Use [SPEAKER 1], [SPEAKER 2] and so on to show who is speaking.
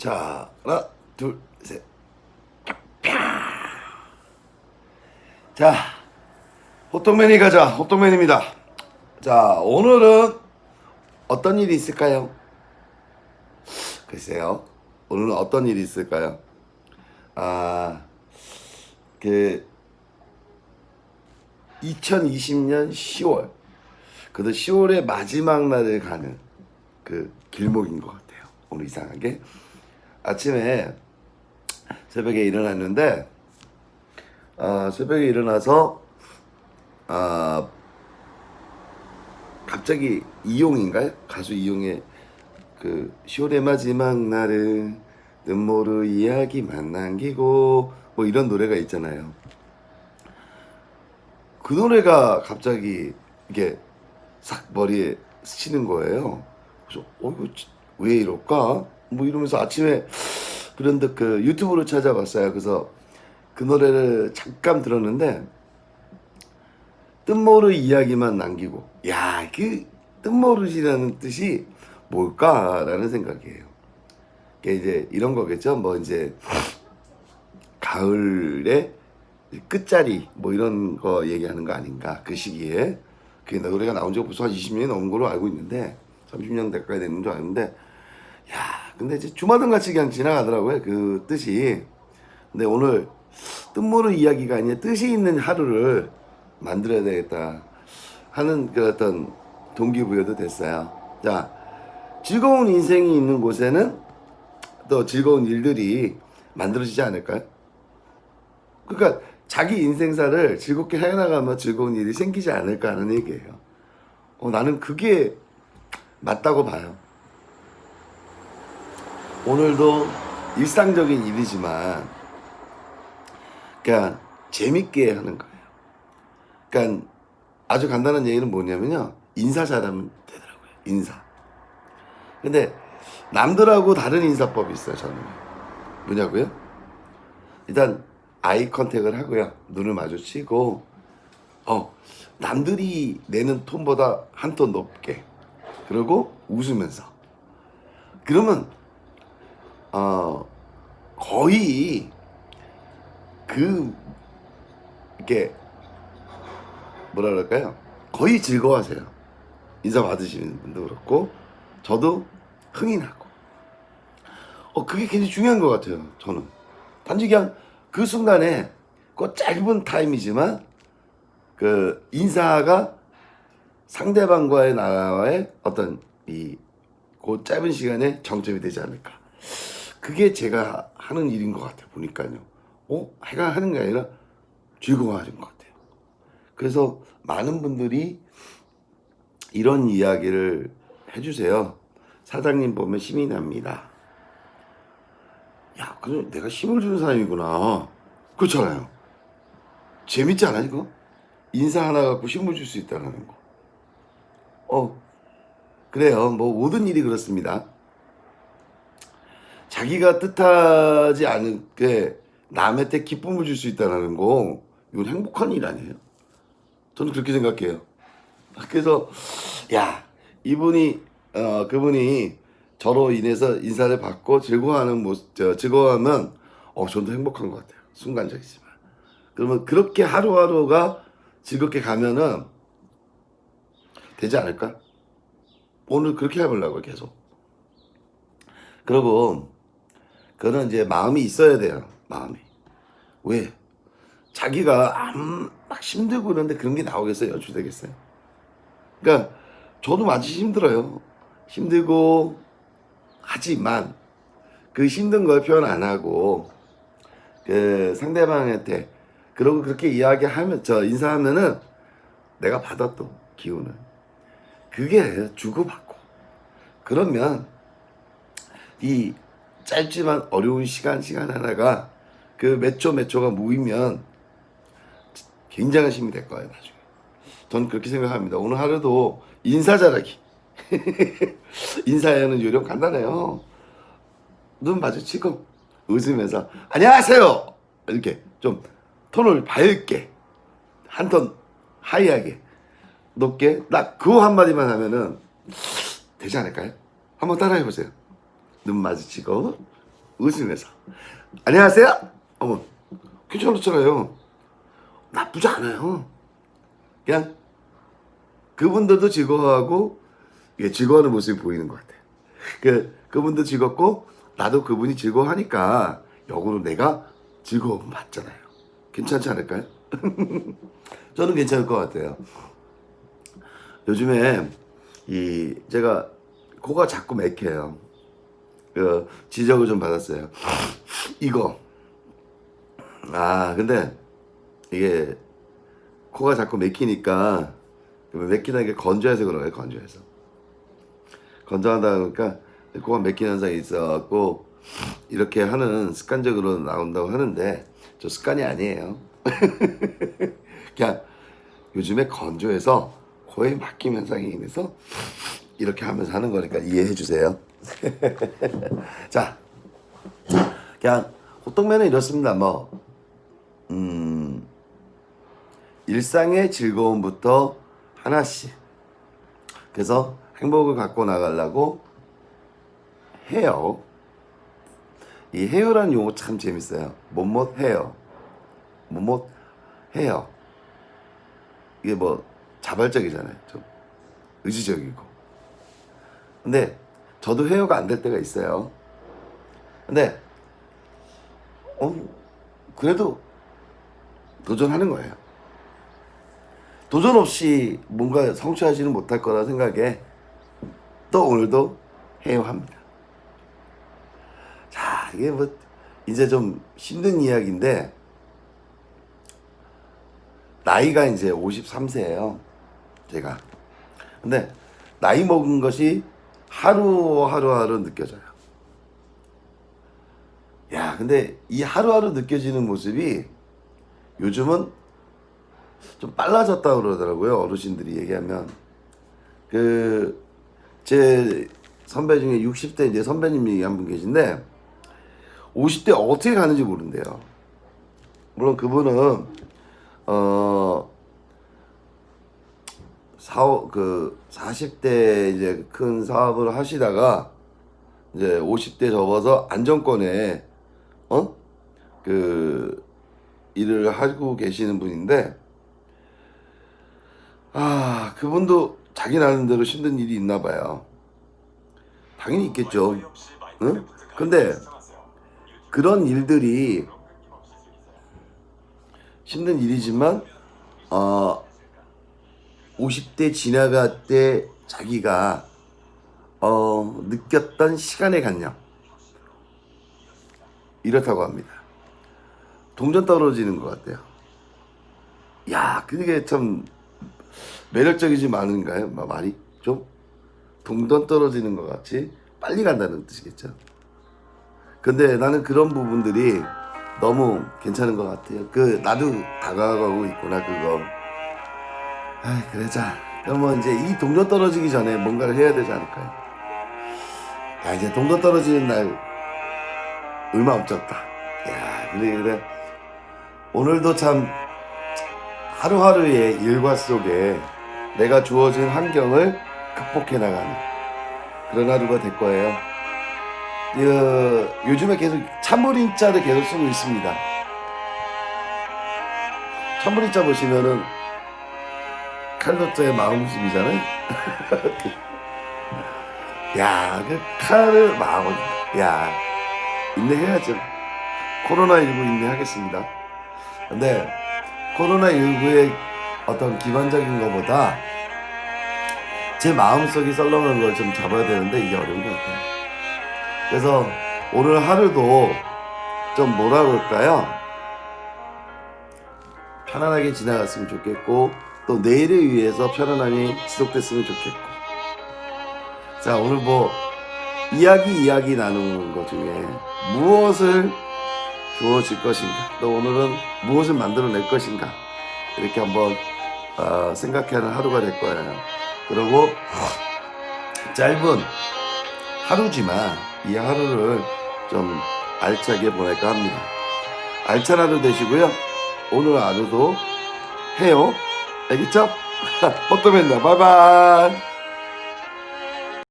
[SPEAKER 1] 자, 하나, 둘, 셋. 자, 호떡맨이 가자. 호떡맨입니다. 자, 오늘은 어떤 일이 있을까요? 글쎄요. 오늘은 어떤 일이 있을까요? 아, 그 2020년 10월. 그래도 10월의 마지막 날을 가는 그 길목인 것 같아요. 오늘 이상하게 아침에 새벽에 일어났는데 아, 새벽에 일어나서 아, 갑자기 이용인가요? 가수 이용의 그 10월의 마지막 날은 눈모르 이야기만 남기고 뭐 이런 노래가 있잖아요. 그 노래가 갑자기 이게 싹 머리에 스치는 거예요. 그래서 어 이거 지- 왜 이럴까? 뭐 이러면서 아침에 그런데 그 유튜브로 찾아봤어요. 그래서 그 노래를 잠깐 들었는데 뜻모르 이야기만 남기고 야그 뜻모르시라는 뜻이 뭘까라는 생각이에요. 그게 이제 이런 거겠죠. 뭐 이제 가을에 끝자리 뭐 이런 거 얘기하는 거 아닌가 그 시기에 그게 노래가 나온 지 벌써 한 20년이 넘은 걸로 알고 있는데 30년 가까이 되는 줄 아는데 야 근데 이제 주마등 같이 그냥 지나가더라고요 그 뜻이 근데 오늘 뜻모르는 이야기가 아니라 뜻이 있는 하루를 만들어야 되겠다 하는 그 어떤 동기부여도 됐어요 자 즐거운 인생이 있는 곳에는 또 즐거운 일들이 만들어지지 않을까요? 그러니까 자기 인생사를 즐겁게 해나가면 즐거운 일이 생기지 않을까 하는 얘기예요. 어, 나는 그게 맞다고 봐요. 오늘도 일상적인 일이지만, 그러니까 재밌게 하는 거예요. 그러니까 아주 간단한 얘기는 뭐냐면요, 인사 잘하면 되더라고요. 인사. 근데 남들하고 다른 인사법이 있어요. 저는 뭐냐고요? 일단 아이 컨택을 하고요. 눈을 마주치고 어 남들이 내는 톤보다 한 톤 높게 그리고 웃으면서 그러면 어 거의 그 이렇게 뭐라 그럴까요? 거의 즐거워하세요. 인사 받으시는 분도 그렇고 저도 흥이 나고 어 그게 굉장히 중요한 것 같아요. 저는 단지 그냥 그 순간에 그 짧은 타임이지만 그 인사가 상대방과의 나와의 어떤 이 그 짧은 시간에 정점이 되지 않을까. 그게 제가 하는 일인 것 같아요. 보니까요. 어? 해가 하는 게 아니라 즐거워하는 것 같아요. 그래서 많은 분들이 이런 이야기를 해주세요. 사장님 보면 힘이 납니다. 야, 그래 내가 힘을 주는 사람이구나. 그렇잖아요. 재밌지 않아 이거? 인사 하나 갖고 힘을 줄 수 있다는 거. 어, 그래요. 뭐 모든 일이 그렇습니다. 자기가 뜻하지 않게 남한테 기쁨을 줄 수 있다는 거, 이건 행복한 일 아니에요? 저는 그렇게 생각해요. 그래서 야 이분이 어 그분이 저로 인해서 인사를 받고 즐거워하는 모습, 저, 즐거워하면 어 저도 행복한 것 같아요. 순간적이지만 그러면 그렇게 하루하루가 즐겁게 가면은 되지 않을까? 오늘 그렇게 해보려고 계속. 그리고 그거는 이제 마음이 있어야 돼요. 마음이 왜? 자기가 안막 힘들고 그러는데 그런 게 나오겠어요? 연출되겠어요? 그러니까 저도 많이 힘들어요. 힘들고 하지만 그 힘든 걸 표현 안 하고 그 상대방한테 그러고 그렇게 이야기하면 저 인사하면은 내가 받았던 기운을 그게 주고받고 그러면 이 짧지만 어려운 시간 시간 하나가 그 몇 초 몇 초가 모이면 굉장한 힘이 될 거예요 나중에. 전 그렇게 생각합니다. 오늘 하루도 인사 잘하기. 인사하는 요령 간단해요. 눈 마주치고 웃으면서 안녕하세요 이렇게 좀 톤을 밝게 한 톤 하이하게 높게 딱 그 한마디만 하면은 되지 않을까요? 한번 따라해 보세요. 눈 마주치고 웃으면서 안녕하세요. 어머 괜찮았잖아요. 나쁘지 않아요. 그냥 그분들도 즐거워하고 예, 즐거워하는 모습이 보이는 것 같아요. 그 그분도 즐겁고 나도 그분이 즐거워하니까 역으로 내가 즐거움 받잖아요. 괜찮지 않을까요? 저는 괜찮을 것 같아요. 요즘에 이 제가 코가 자꾸 맥혀요. 그 지적을 좀 받았어요. 이거 아 근데 이게 코가 자꾸 맥히니까 맥히는 게 건조해서 그런 거예요. 건조해서 건조하다 보니까 코가 맥히는 현상이 있어갖고 이렇게 하는 습관적으로 나온다고 하는데 저 습관이 아니에요. 그냥 요즘에 건조해서 코에 막힘 현상이 있어서 이렇게 하면서 하는 거니까 이해해 주세요. 자, 그냥 호떡면은 이렇습니다. 뭐, 음, 일상의 즐거움부터 하나씩. 그래서 행복을 갖고 나가려고 해요. 이 헤어라는 용어 참 재밌어요. 뭐뭐 해요. 뭐뭐 해요. 이게 뭐 자발적이잖아요. 좀 의지적이고. 근데 저도 헤어가 안 될 때가 있어요. 근데 어 그래도 도전하는 거예요. 도전 없이 뭔가 성취하지는 못할 거라 생각에 또 오늘도 헤어합니다. 자, 이게 뭐 이제 좀 힘든 이야기인데 나이가 이제 53세예요. 제가. 근데 나이 먹은 것이 하루하루 하루 느껴져요. 야, 근데 이 하루하루 느껴지는 모습이 요즘은 좀 빨라졌다 그러더라고요. 어르신들이 얘기하면. 그, 제 선배 중에 60대 이제 선배님이 한분 계신데, 50대 어떻게 가는지 모른대요. 물론 그분은, 어, 사업, 그, 40대 이제 큰 사업을 하시다가, 이제 50대 접어서 안정권에, 어? 그, 일을 하고 계시는 분인데, 아, 그분도 자기 나름대로 힘든 일이 있나 봐요. 당연히 있겠죠. 응? 근데 그런 일들이 힘든 일이지만, 어, 50대 지나갈 때 자기가, 어, 느꼈던 시간의 관념. 이렇다고 합니다. 동전 떨어지는 것 같아요. 야, 그게 참 매력적이지 않은가요? 마- 말이 좀 동전 떨어지는 것 같이 빨리 간다는 뜻이겠죠. 근데 나는 그런 부분들이 너무 괜찮은 것 같아요. 그 나도 다가가고 있구나 그거. 아, 그러자. 그러면 이제 이 동전 떨어지기 전에 뭔가를 해야 되지 않을까요? 야, 이제 동전 떨어지는 날 얼마 없었다. 야, 그래 그래. 오늘도 참 하루하루의 일과 속에 내가 주어진 환경을 극복해 나가는 그런 하루가 될 거예요. 그, 요즘에 계속 참물인자를 계속 쓰고 있습니다. 참물인자 보시면은 칼로자의 마음심이잖아요. 야, 그 칼을 마음은, 야, 인내해야죠. 코로나19 인내하겠습니다. 근데 코로나19의 어떤 기반적인 것보다 제 마음속이 썰렁한 걸 좀 잡아야 되는데 이게 어려운 것 같아요. 그래서 오늘 하루도 좀 뭐라 그럴까요? 편안하게 지나갔으면 좋겠고 또 내일을 위해서 편안함이 지속됐으면 좋겠고. 자 오늘 뭐 이야기 이야기 나누는 것 중에 무엇을 주어질 것인가? 또 오늘은 무엇을 만들어낼 것인가? 이렇게 한번 어, 생각하는 하루가 될 거예요. 그리고 짧은 하루지만 이 하루를 좀 알차게 보낼까 합니다. 알찬 하루 되시고요. 오늘 하루도 해요 알겠죠? 어떠면 바이바이